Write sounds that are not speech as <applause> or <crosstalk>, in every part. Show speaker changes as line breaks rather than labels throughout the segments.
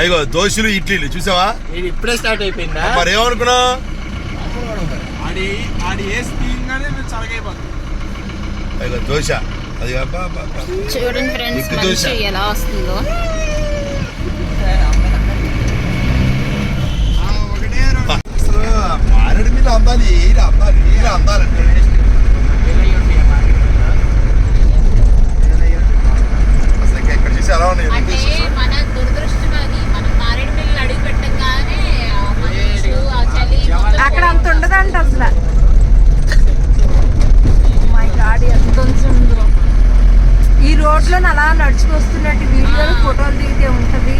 అయ్యో దోశలు ఇడ్లీలు చూసావా?
ఇది ఇప్పుడే స్టార్ట్ అయిపోయిందా?
మరి ఏమనుకున్నావు
ఆడి ఆడి వేసి తీయంగానే మీరు చలగైపోతుంది
అయ్యో దోశ అది.
చూడండి ఫ్రెండ్స్
దోశ.
మంచి ఎలా వస్తుందో.
ఒకటే
అసలు మారేడు మీద అందాలి ఏరి అందాలి ఏరి అందాలంటే? చూసి ఎలా ఉన్నాయి
అంటే మన దురదృష్టం అది మనం మారేడు పిల్లలు అడుగు పెట్టగానే
అక్కడ అంత ఉండదంట అసలు. మై గాడ్ ఎంత ఉందో. ఈ రోడ్లో అలా నడుచుకొస్తున్నట్టు వీడియోలు ఫోటోలు దిగితే ఉంటది.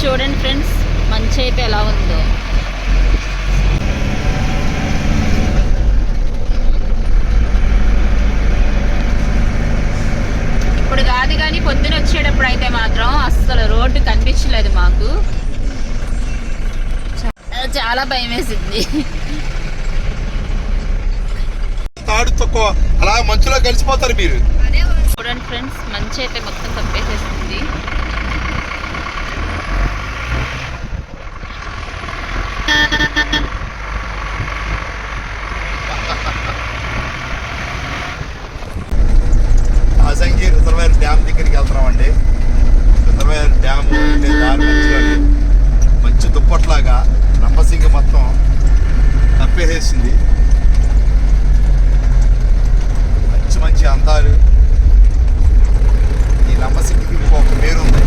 చూడండి ఫ్రెండ్స్ మంచి అయితే ఎలా ఉందో ఇప్పుడు కాదు కానీ పొద్దున వచ్చేటప్పుడు అయితే మాత్రం అస్సలు రోడ్డు కనిపించలేదు మాకు. చాలా భయం వేసింది.
తాడు తక్కువ. అలా మంచులో కలిసిపోతారు మీరు.
చూడండి ఫ్రెండ్స్ మంచి అయితే మొత్తం కప్పేసేస్తుంది
ఆసంగి రిజర్వాయర్ డ్యామ్ దగ్గరికి వెళ్తున్నామండి రిజర్వాయర్ డ్యామ్ ఉండే దారి మధ్యలోని మంచి దుప్పట్లాగా రంపసింగ మొత్తం తప్పేసేసింది మంచి మంచి అందాలు ఈ లంబసింగికి ఇంకొక పేరు ఉంది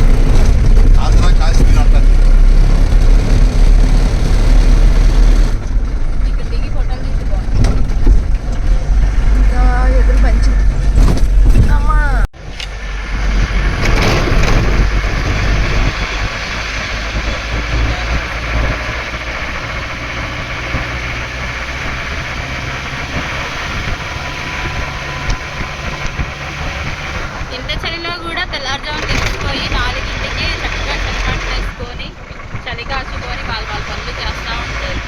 ఆంధ్ర కాశ్మీర్ అంటారు
ఇక్కడ దిగి ఫోటోలు తీసుకోండి
ఇంకా ఎదురు మంచి అమ్మా
ఇంత చలిలో కూడా తెల్లారుజామున తీసుకుపోయి నాలుగింటికి చక్కగా చలిపాట్లు వేసుకొని చలి కాచుకొని వాళ్ళు వాళ్ళ పనులు చేస్తూ ఉంటారు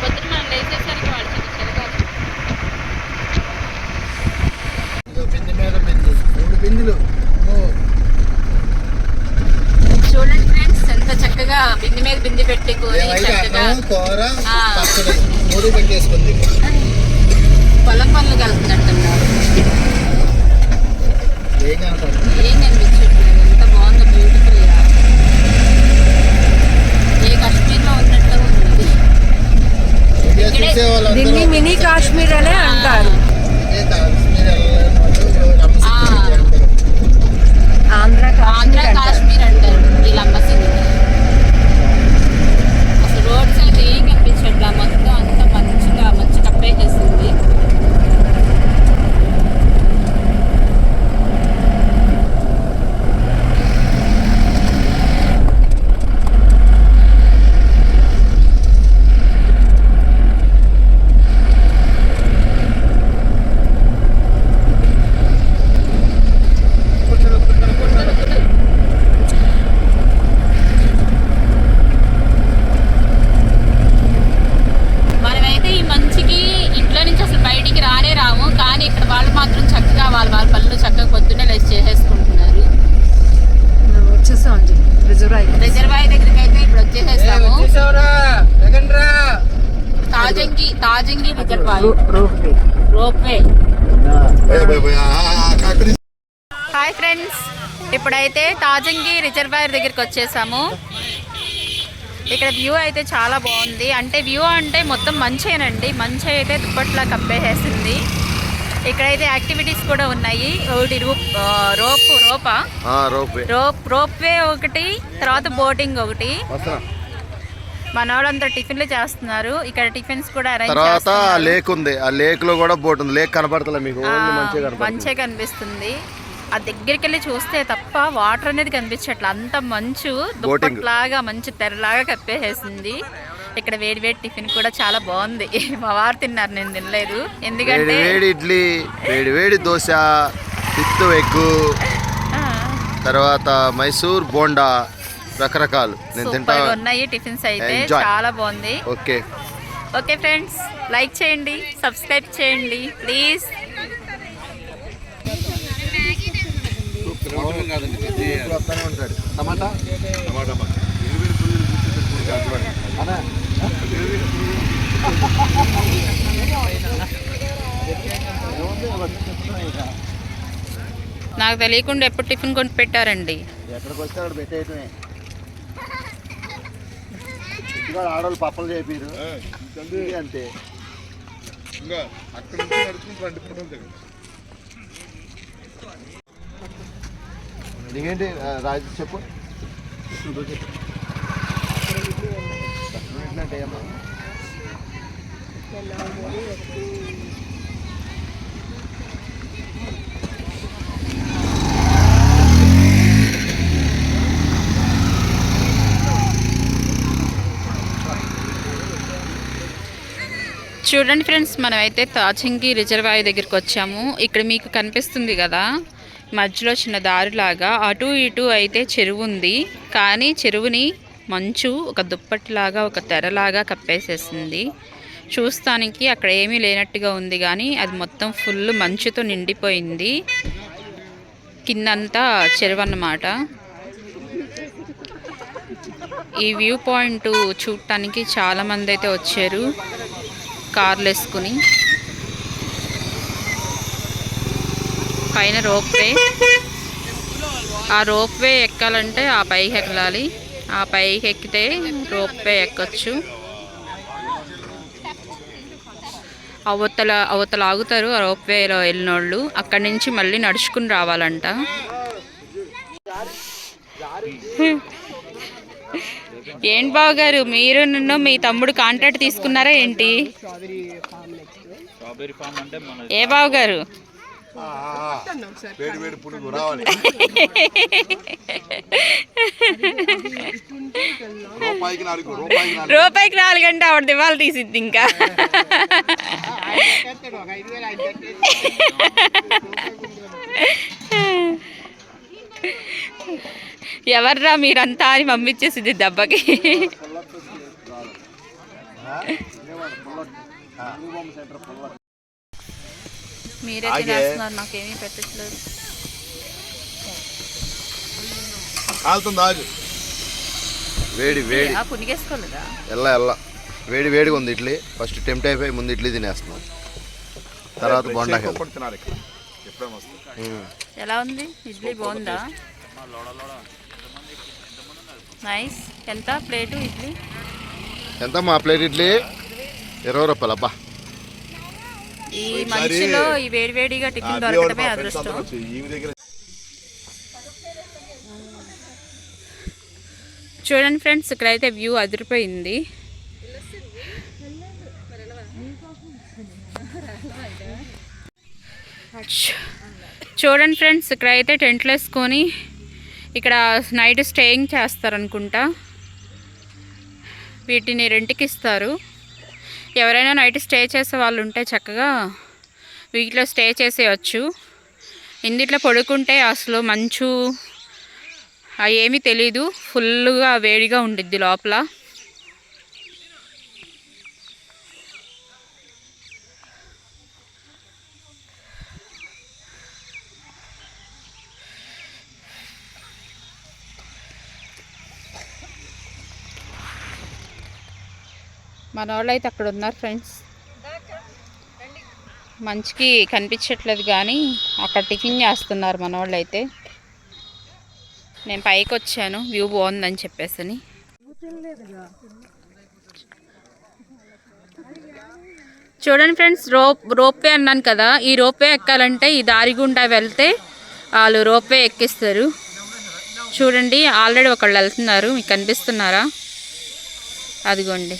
పొద్దున మనం లేచేసరికి వాళ్ళు చలి చలి కాచు
బింది మీద బింది మూడు బిందులు అమ్మో.
చూడండి ఫ్రెండ్స్ ఎంత చక్కగా బింది మీద బింది పెట్టుకొని
ఏమైతే
చక్కగా
అన్నం కూర
ఆ.
పెట్టేసుకుంది.
పొలం పనులు కలుపుతున్నట్టున్నారు.
ఏం కనపడదు
ఏం కనిపించట్లేదు. ఎంత బాగుందో బ్యూటిఫుల్గా ఏ కాశ్మీర్లో ఉన్నట్టు ఉంది.
దీన్ని మినీ కాశ్మీర్ అనే అంటారు
ఏ కాశ్మీర్ వెళ్ళలేని వాళ్ళు రంపసింగి అంటారు.
ఆంధ్ర
ఆంధ్ర
కాశ్మీర్ అంటారు.
కాశ్మీర్ అంటారు ఈ లంబసింగి అసలు రోడ్స్ అయితే ఏం కనిపించట్లా మొత్తం అంతా మంచిగా మంచి కప్పేసేసింది మనమైతే ఈ మంచికి ఇంట్లో నుంచి అసలు బయటికి రానే రాము కానీ ఇక్కడ వాళ్ళు మాత్రం చక్కగా వాళ్ళ వాళ్ళ పనులు చక్కగా పొద్దున్నే లేచి చేసేసుకుంటున్నారు
మేము వచ్చేసాం అండి రిజర్వాయర్
రిజర్వాయర్ దగ్గరికి అయితే ఇప్పుడు
ఏ,
వచ్చేసేస్తాము
వచ్చేసావురా? ఎగండ్రా?
Tajangi Tajangi reservoir
rope
ropeway
పోయి, పోయి, పోయి. ఆ, ఆ, ఆ, అక్కడి నుంచి
హాయ్ ఫ్రెండ్స్ ఇప్పుడైతే తాజంగి రిజర్వాయర్ దగ్గరికి వచ్చేసాము. ఇక్కడ వ్యూ అయితే చాలా బాగుంది. అంటే వ్యూ అంటే మొత్తం మంచేనండి. మంచి అయితే దుప్పట్లా కప్పేసేసింది. ఇక్కడైతే యాక్టివిటీస్ కూడా ఉన్నాయి. ఒకటి రూప్ రోప్ రోపా.
రోపే
రోప్ రోప్ వే ఒకటి తర్వాత బోటింగ్ ఒకటి.
వస్తున్నా.
మన వాళ్ళంతా టిఫిన్లు చేస్తున్నారు. ఇక్కడ టిఫిన్స్ కూడా అరేంజ్
తర్వాత లేక్ ఉంది. ఆ లేక్లో కూడా బోట్ ఉంది. లేక్ కనపడతలే మీకు. మంచిగా
కనిపిస్తుంది. ఆ దగ్గరికి వెళ్ళి చూస్తే తప్ప వాటర్ అనేది కనిపించట్ల. అంత మంచు దుప్పట్లాగా మంచి తెరలాగా కప్పేసేసింది. ఇక్కడ వేడి వేడి టిఫిన్ కూడా చాలా బాగుంది. <laughs> మా వారు తిన్నారు నేను తినలేదు. ఎందుకంటే
వేడి ఇడ్లీ వేడి వేడి దోశ పిత్తు ఎగ్గు తర్వాత మైసూర్ బోండా రకరకాలు. నేను తింటా
ఉన్నాయి టిఫిన్స్ అయితే. చాలా బాగుంది.
ఓకే.
ఓకే ఫ్రెండ్స్ లైక్ చేయండి సబ్స్క్రైబ్ చేయండి. ప్లీజ్.
వస్తానే ఉంటాడు.
టమాటా?
టమాటా అన్నా?
నాకు తెలియకుండా ఎప్పుడు టిఫిన్ కొని పెట్టారండి.
ఎక్కడికి వస్తే అక్కడ పెట్టేయటమే ఆడవాళ్ళు పప్పలు చేపారు. అంతే.
ఇంకా అక్కడ నుంచి నడుచుకుంటూ రండి ఫోటోలు దగ్గర
నీకేంటి రాజు చెప్పు.
చూడండి ఫ్రెండ్స్ మనమైతే తాచింగి రిజర్వాయర్ దగ్గరికి వచ్చాము. ఇక్కడ మీకు కనిపిస్తుంది కదా మధ్యలో చిన్న దారిలాగా అటు ఇటు అయితే చెరువు ఉంది. కానీ చెరువుని మంచు ఒక దుప్పటిలాగా ఒక తెరలాగా కప్పేసేసింది. చూస్తానికి అక్కడ ఏమీ లేనట్టుగా ఉంది కానీ అది మొత్తం ఫుల్ మంచుతో నిండిపోయింది. కిందంతా చెరువు అన్నమాట ఈ వ్యూ పాయింట్ చూడటానికి చాలామంది అయితే వచ్చారు. కార్లు వేసుకుని పైన రోప్ వే. ఆ రోప్ వే ఎక్కాలంటే ఆ పైకి ఎక్కాలి ఆ పైకి ఎక్కితే రోప్ వే ఎక్కొచ్చు. అవతల అవతల ఆగుతారు ఆ రోప్ వేలో వెళ్ళినోళ్ళు. అక్కడి నుంచి మళ్ళీ నడుచుకుని రావాలంట. ఏంటి బావ గారు మీరు నన్ను మీ తమ్ముడు కాంట్రాక్ట్ తీసుకున్నారా ఏంటి? ఏ బావ గారు
వేడి వేడి పురుగు రావాలి. <laughs> రూపాయికి నాలుగు రూపాయికి నాలుగు.
రూపాయికి నాలుగు గంట ఆవిడ దివాళ తీసిద్ది ఇంకా. ఎవర్రా మీరంతా అని పంపించేసింది దెబ్బకి. మీరే
ఆగే.
తినేస్తున్నారు నాకేమీ పెట్టట్లేదు.
కాలుతుంది ఆగు. వేడి వేడి. ఎల్ల ఎల్ల. వేడి వేడిగా ఉంది ఇడ్లీ. ఫస్ట్ టెంప్ట్ అయిపోయి ముందు ఇడ్లీ తినేస్తున్నాం. తర్వాత బొండా
ఎలా ఉంది? ఇడ్లీ బాగుందా? నైస్. ఎంత ప్లేటు ఇడ్లీ?
ఎంత మా ప్లేట్ ఇడ్లీ? ఇరవై రూపాయలు అబ్బా.
ఈ మంచులో ఈ వేడివేడిగా టిఫిన్ దొరకడమే అదృష్టం. చూడండి ఫ్రెండ్స్ ఇక్కడైతే వ్యూ అదిరిపోయింది. చూడండి ఫ్రెండ్స్ ఇక్కడైతే టెంట్లు వేసుకొని ఇక్కడ నైట్ స్టేయింగ్ చేస్తారనుకుంటా. వీటిని రెంట్కి ఇస్తారు. ఎవరైనా నైట్ స్టే చేసే వాళ్ళు ఉంటే చక్కగా వీటిలో స్టే చేసేయచ్చు. ఇందిట్లో పడుకుంటే అసలు మంచు అవి ఏమీ తెలీదు. ఫుల్గా వేడిగా ఉండిద్ది లోపల. మన వాళ్ళు అయితే అక్కడ ఉన్నారు ఫ్రెండ్స్. మంచికి కనిపించట్లేదు కానీ అక్కడ టిఫిన్ చేస్తున్నారు మన వాళ్ళు అయితే నేను పైకి వచ్చాను వ్యూ బాగుందని చెప్పేసి చూడండి ఫ్రెండ్స్ రోప్ రోప్వే అన్నాను కదా ఈ రోప్వే ఎక్కాలంటే ఈ దారి గుండా వెళ్తే వాళ్ళు రోప్వే ఎక్కిస్తారు. చూడండి ఆల్రెడీ ఒకళ్ళు వెళ్తున్నారు మీకు కనిపిస్తున్నారా? అదిగోండి.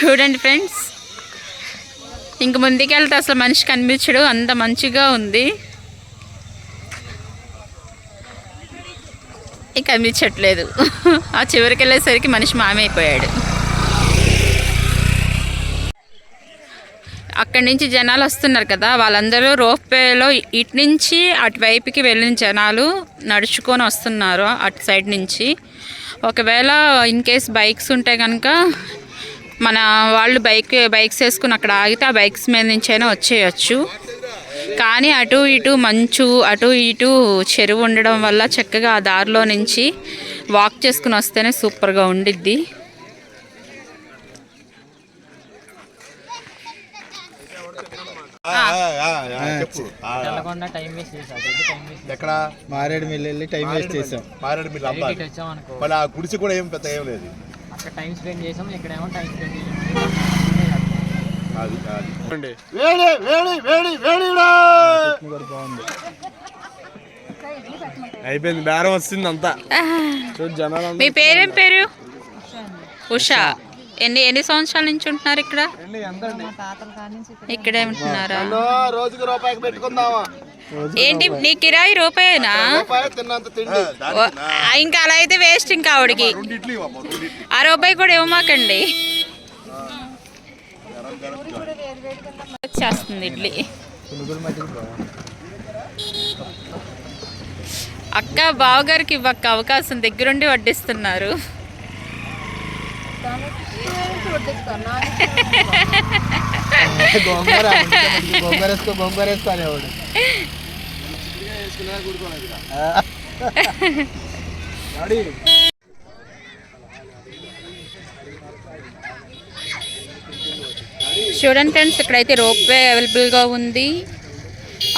చూడండి ఫ్రెండ్స్. ఇంక ముందుకెళ్తే అసలు మనిషి కనిపించడు. అంత మంచిగా ఉంది. ఇక కనిపించట్లేదు. ఆ చివరికి వెళ్ళేసరికి మనిషి మామైపోయాడు అక్కడి నుంచి జనాలు వస్తున్నారు కదా. వాళ్ళందరూ రోప్వేలో ఇటు నుంచి అటువైపుకి వెళ్ళిన జనాలు నడుచుకొని వస్తున్నారు అటు సైడ్ నుంచి. ఒకవేళ ఇన్ కేస్ బైక్స్ ఉంటే కనుక మన వాళ్ళు బైక్ బైక్స్ వేసుకుని అక్కడ ఆగితే ఆ బైక్స్ మీద నుంచి అయినా వచ్చేయచ్చు. కానీ అటు ఇటు మంచు అటు ఇటు చెరువు ఉండడం వల్ల చక్కగా ఆ దారిలో నుంచి వాక్ చేసుకుని వస్తేనే సూపర్గా ఉండిద్ది.
ఎక్కడ?
మారేడు మిల్లి వెళ్ళి టైం వేస్ట్ చేసాం
మారేడు
వచ్చాం అనుకో.
మళ్ళీ ఆ గుడిసి కూడా ఏం పెద్ద ఏం లేదు.
అక్కడ టైం స్పెండ్ చేసాం ఇక్కడేమో టైం స్పెండ్
అయిపోయింది బేరం వచ్చింది అంతా.
మీ పేరేం పేరు? ఉషా. ఎన్ని ఎన్ని సంవత్సరాల నుంచి ఉంటున్నారు ఇక్కడ? ఇక్కడే ఉంటున్నారా?
రోజుకి రూపాయికి పెట్టుకుందామా?
ఏంటి నీ కిరాయి రూపాయేనా?
రూపాయి తిన్నంత తిండి.
ఓ, ఇంకా అలా అయితే వేస్ట్ ఇంకా ఆవిడకి. ఆ రూపాయి కూడా ఇవ్వమాకండి. వచ్చేస్తుంది ఇడ్లీ. అక్క బావగారికి ఇవ్వక్క అవకాశం దగ్గరుండి వడ్డిస్తున్నారు.
గోంగూర గోంగూర వేసుకో గోంగూర వేసుకో అనేవాడు.
చూడండి ఫ్రెండ్స్ ఇక్కడైతే రోప్వే అవైలబుల్గా ఉంది.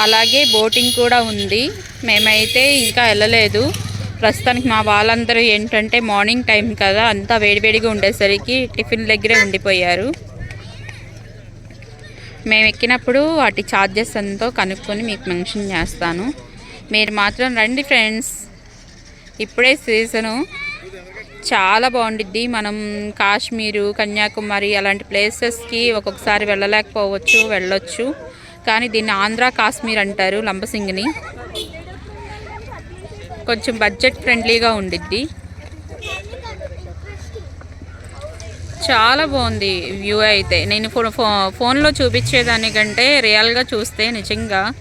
అలాగే బోటింగ్ కూడా ఉంది. మేమైతే ఇంకా వెళ్ళలేదు. ప్రస్తుతానికి మా వాళ్ళందరూ ఏంటంటే మార్నింగ్ టైం కదా అంతా వేడివేడిగా ఉండేసరికి టిఫిన్ దగ్గరే ఉండిపోయారు. మేము ఎక్కినప్పుడు వాటి ఛార్జెస్ ఎంతో కనుక్కొని మీకు మెన్షన్ చేస్తాను. మీరు మాత్రం రండి ఫ్రెండ్స్. ఇప్పుడే సీజను. చాలా బాగుండిద్ది. మనం కాశ్మీరు కన్యాకుమారి అలాంటి ప్లేసెస్కి ఒక్కొక్కసారి వెళ్ళలేకపోవచ్చు వెళ్ళొచ్చు. కానీ దీన్ని ఆంధ్ర కాశ్మీర్ అంటారు లంబసింగిని. కొంచెం బడ్జెట్ ఫ్రెండ్లీగా ఉండిద్ది. చాలా బాగుంది వ్యూ అయితే. నేను ఫో ఫో- ఫోన్లో చూపించేదానికంటే రియల్గా చూస్తే నిజంగా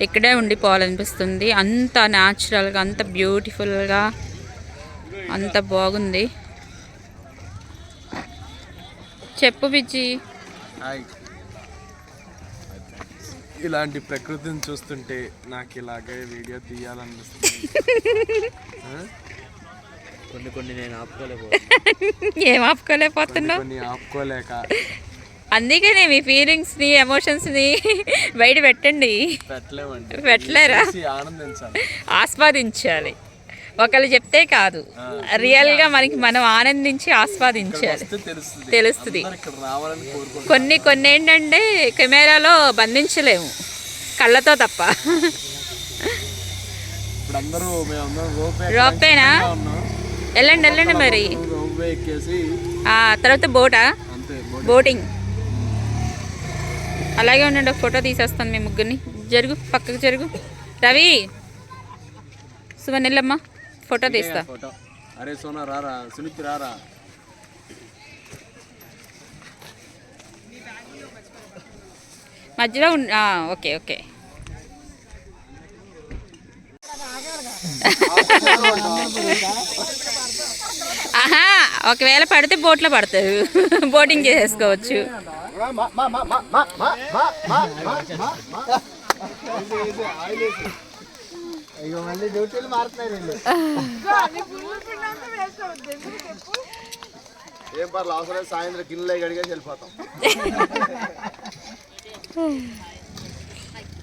ఇక్కడే ఉండిపోవాలనిపిస్తుంది. అంత న్యాచురల్గా అంత బ్యూటిఫుల్గా అంత బాగుంది. చెప్పు బిజ్జి
ఇలాంటి ప్రకృతిని చూస్తుంటే నాకు ఇలాగే వీడియో <laughs> తీయాలనిపిస్తుంది?
కొన్ని కొన్ని నేను ఆపుకోలేకపో <laughs>
ఏం ఆపుకోలేకపోతున్నావు?
కొన్ని ఆపుకోలేక
అందుకనే మీ ఫీలింగ్స్ని ఎమోషన్స్ని బయట పెట్టండి. పెట్టలేరా? ఆస్వాదించాలి. ఒకళ్ళు చెప్తే కాదు. రియల్గా మనకి మనం ఆనందించి ఆస్వాదించాలి.
తెలుస్తుంది.
కొన్ని కొన్ని ఏంటంటే కెమెరాలో బంధించలేము. కళ్ళతో తప్ప. రోపేనా వెళ్ళండి వెళ్ళండి మరి. తర్వాత బోటా? బోటింగ్. అలాగే ఉండండి ఒక ఫోటో తీసేస్తాను మీ ముగ్గురిని. జరుగు పక్కకు జరుగు. రవి! సువన్ వెళ్ళమ్మా ఫోటో తీస్తా.
అరే సోనా రారా? సునీతి రారా?
మధ్యలో ఓకే ఓకే. ఆహా ఒకవేళ పడితే బోట్లో పడతారు. <laughs> బోటింగ్ చేసేసుకోవచ్చు
ఇక మళ్ళీ డ్యూటీలు మారుతున్నాయి వీళ్ళు
ఏం పర్లేదు అవసరం లేదు, సాయంత్రం గిన్నెలో గడిగేసి వెళ్ళిపోతాం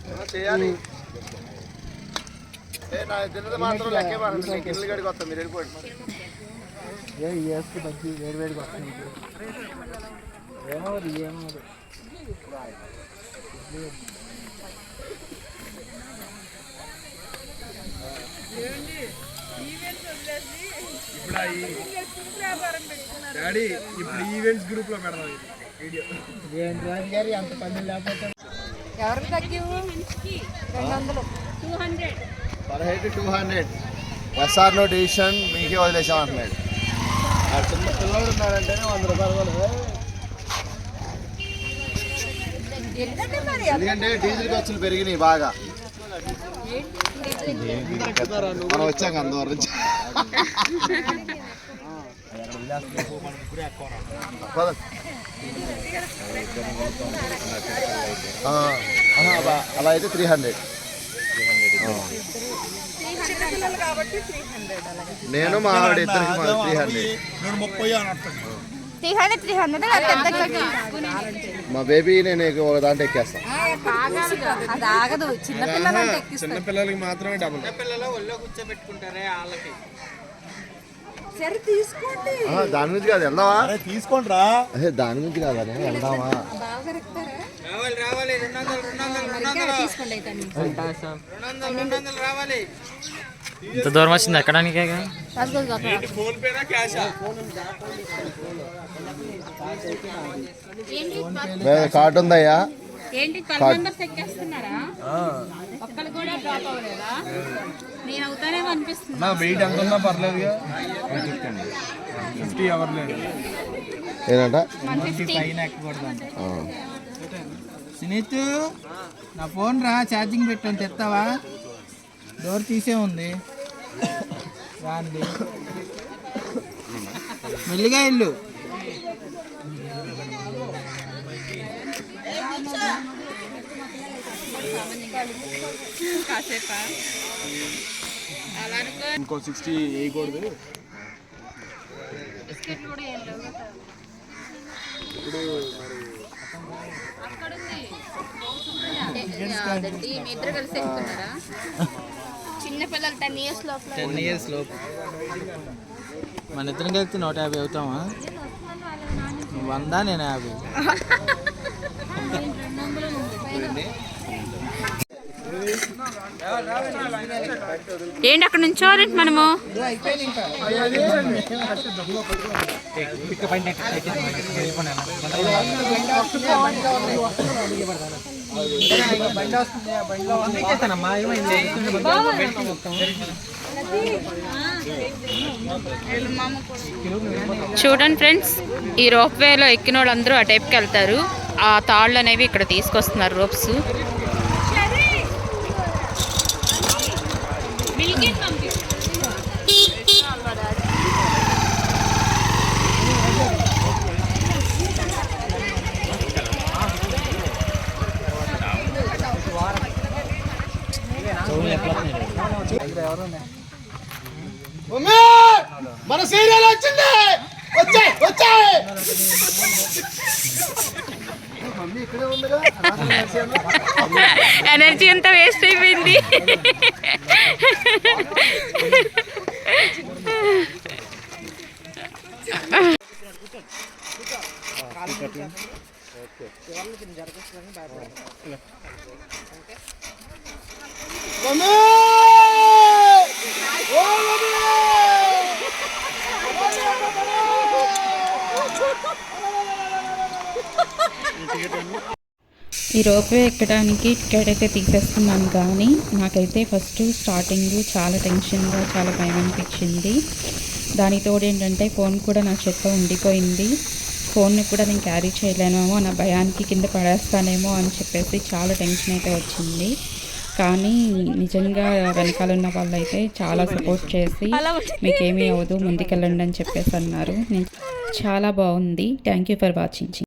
ఏమో చేయాలి ఏ, నా తిన్నది మాత్రం లెక్కే మాకండి నేను గిన్నెలు గడికి వస్తాం మీరు వెళ్ళిపోండి
ఏ వేసుకు మంచి వేడి వేడిగా వస్తుంది ఏమో
డాడీ ఇప్పుడు ఈవెంట్స్ గ్రూప్లో పెడదాం వీడియో.
ఏంటి రాజు గారు అంత పని లేకపోతే?
ఎవరికి తగ్గివు? రెండు వందలు
పదహైదు two hundred S R no decision మీకే వదిలేసాం అంటున్నాడు ఆ చిన్న పిల్లడు ఉన్నాడంటేనే వంద రూపాయలు కూడా,
ఎందుకంటే
డీజిల్ ఖర్చులు పెరిగినాయి బాగా. మనం వచ్చాక అందరం నుంచి. అలా- అలా అయితే త్రీ హండ్రెడ్ నేను మా ఆవిడ ఇద్దరికి త్రీ హండ్రెడ్
ముప్పై
త్రీ హండ్రెడ్ త్రీ హండ్రెడ్
మా బేబీ నేను ఒక దాంట్లో ఎక్కేస్తాను
అది ఆగదు.
చిన్న పిల్లలకి మాత్రమే డబుల్
సరే తీసుకోండి.
ఆ, దాని నుంచి కాదు వెళ్దామా?
తీసుకోండి రా
అదే దాని నుంచి కాదు అదే వెళ్దామా?
ఎక్కుతారా తీసుకోండి అయితే అన్ని.
ఇంత దూరం వచ్చింది ఎక్కడానికే
కార్డు ఉందయ్యా?
ఏంటి? ట్వెల్వ్
కాదు.
మెంబర్స్ ఎక్కేస్తున్నారా? ఒక్కరు కూడా డ్రాప్ అవ్వలేదా? నేను అవుతానేమో అనిపిస్తుంది.
నా వెయిట్ ఎంత ఉన్నా పర్లేదుగా ఫిఫ్టీ అవర్ లేదు
ఏంటంట
పైన ఎక్కకూడదు
ఆ.
సునీత్ నా ఫోన్ రా ఛార్జింగ్ పెట్టాను తెస్తావా డోర్ తీసే ఉంది. రాండి. మెల్లిగా ఇల్లు
ఇంకో సిక్స్టీ వేయకూడదు.
ఏ, అదండి మీ ఇద్దరు కలిసి <laughs> ఎక్కుతున్నారా చిన్న పిల్లలు టెన్ ఇయర్స్ లోపల
టెన్ ఇయర్స్ లోపు. మన ఇద్దరం కలిసి నూట యాభై అవుతామా? వందా నేను యాభై?
ఏంటి అక్కడ నుంచోవాలంటే మనము? చూడండి ఫ్రెండ్స్ ఈ రోప్ వేలో ఎక్కిన వాళ్ళందరూ ఆ టైప్కి వెళ్తారు. ఆ తాళ్ళు అనేవి ఇక్కడ తీసుకొస్తున్నారు రోప్స్.
మన సీరియల్ వచ్చింది వచ్చాయి వచ్చాయి
ఎనర్జీ అంతా వేస్ట్ అయిపోయింది.
మమ్మీ ఓ మమ్మీ
ఈ రోప్వే ఎక్కడానికి టికెట్ అయితే తీసేసుకున్నాను కానీ నాకైతే ఫస్ట్ స్టార్టింగ్ చాలా టెన్షన్గా చాలా భయం అనిపించింది. దానికి తోడు ఏంటంటే ఫోన్ కూడా నా చేతిలో ఉండిపోయింది. ఫోన్ని కూడా నేను క్యారీ చేయలేనేమో నా భయానికి కింద పడేస్తానేమో అని చెప్పేసి చాలా టెన్షన్ అయితే వచ్చింది. కానీ నిజంగా వెనకాల ఉన్న వాళ్ళు అయితే చాలా సపోర్ట్ చేసి మీకేమీ అవ్వదు ముందుకెళ్ళండి అని చెప్పేసి అన్నారు. నేను చాలా బాగుంది. Thank you for watching